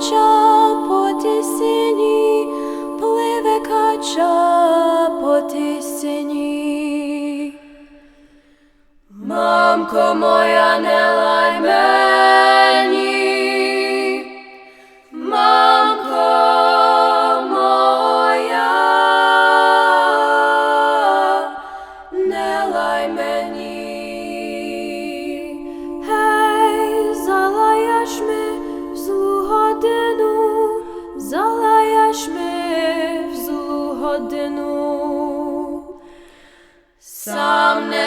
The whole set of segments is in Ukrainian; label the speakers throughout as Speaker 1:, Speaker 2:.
Speaker 1: Joe. Тисині. Мамко моя, не лай мені, мамко моя, не лай мені.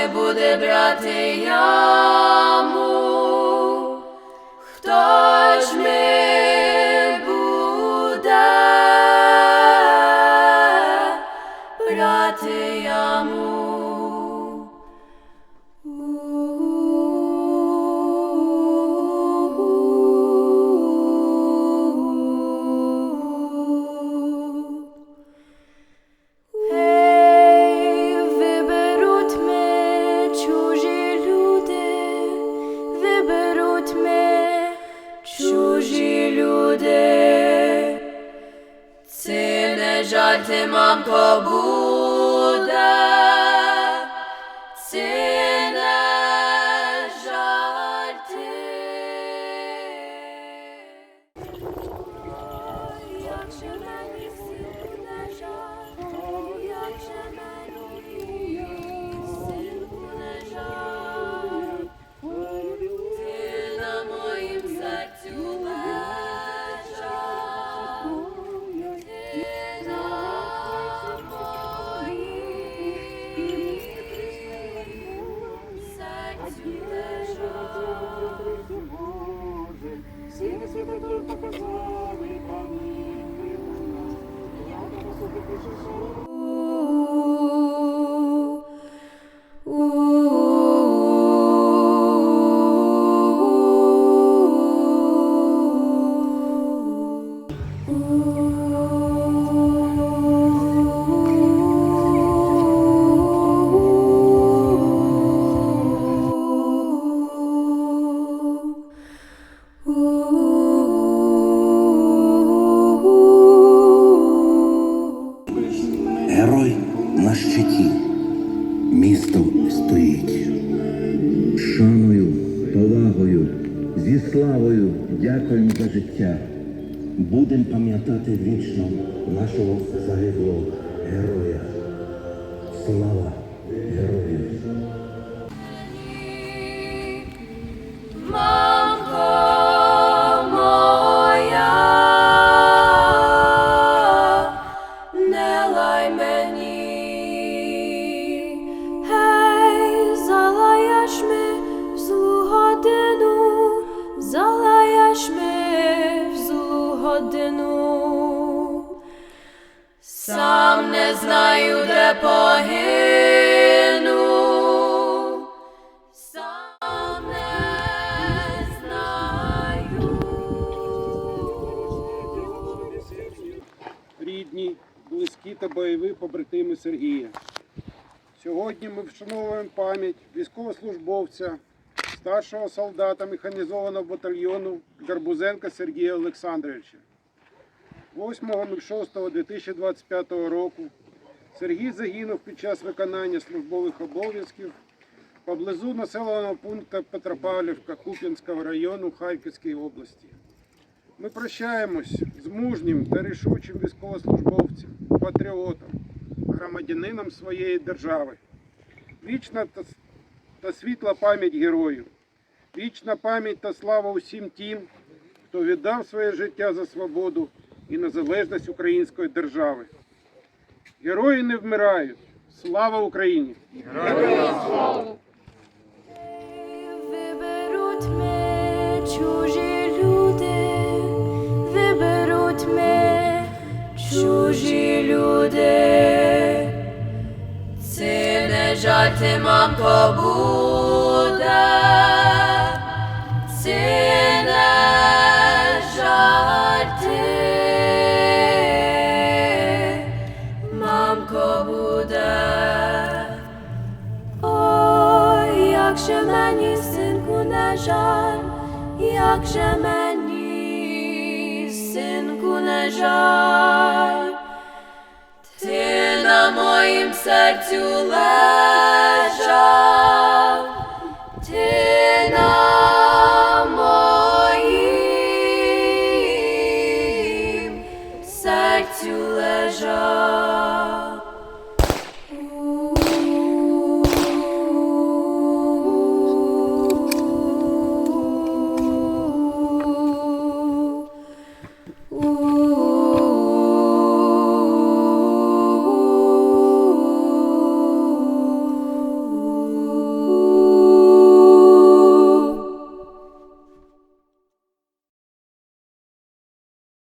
Speaker 1: не буде брати яму? Хто ж не не жаль,
Speaker 2: Місто стоїть. Шаною, повагою, зі славою дякуємо за життя. Будемо пам'ятати вічно нашого загиблого героя. Слава
Speaker 1: годину. Сам не знаю, де погину. Сам не знаю.
Speaker 3: рідні, близькі та бойові побратими Сергія. Сьогодні ми вшановуємо пам'ять військовослужбовця, старшого солдата механізованого батальйону Гарбузенка Сергія Олександровича. 8.06.2025 року Сергій загинув під час виконання службових обов'язків поблизу населеного пункту Петропавлівка Куп'янського району Харківської області. Ми прощаємось з мужнім та рішучим військовослужбовцем, патріотом, громадянином своєї держави. Вічна та, світла пам'ять героїв, вічна пам'ять та слава усім тим, хто віддав своє життя за свободу і незалежність української держави. Герої не вмирають. Слава Україні!
Speaker 1: Виберуть ми чужі люди, виберуть ми чужі люди. Це не жарти, мамко, синку, жаль, як же мені, синку, не жаль, ти на моїм серцю лежав,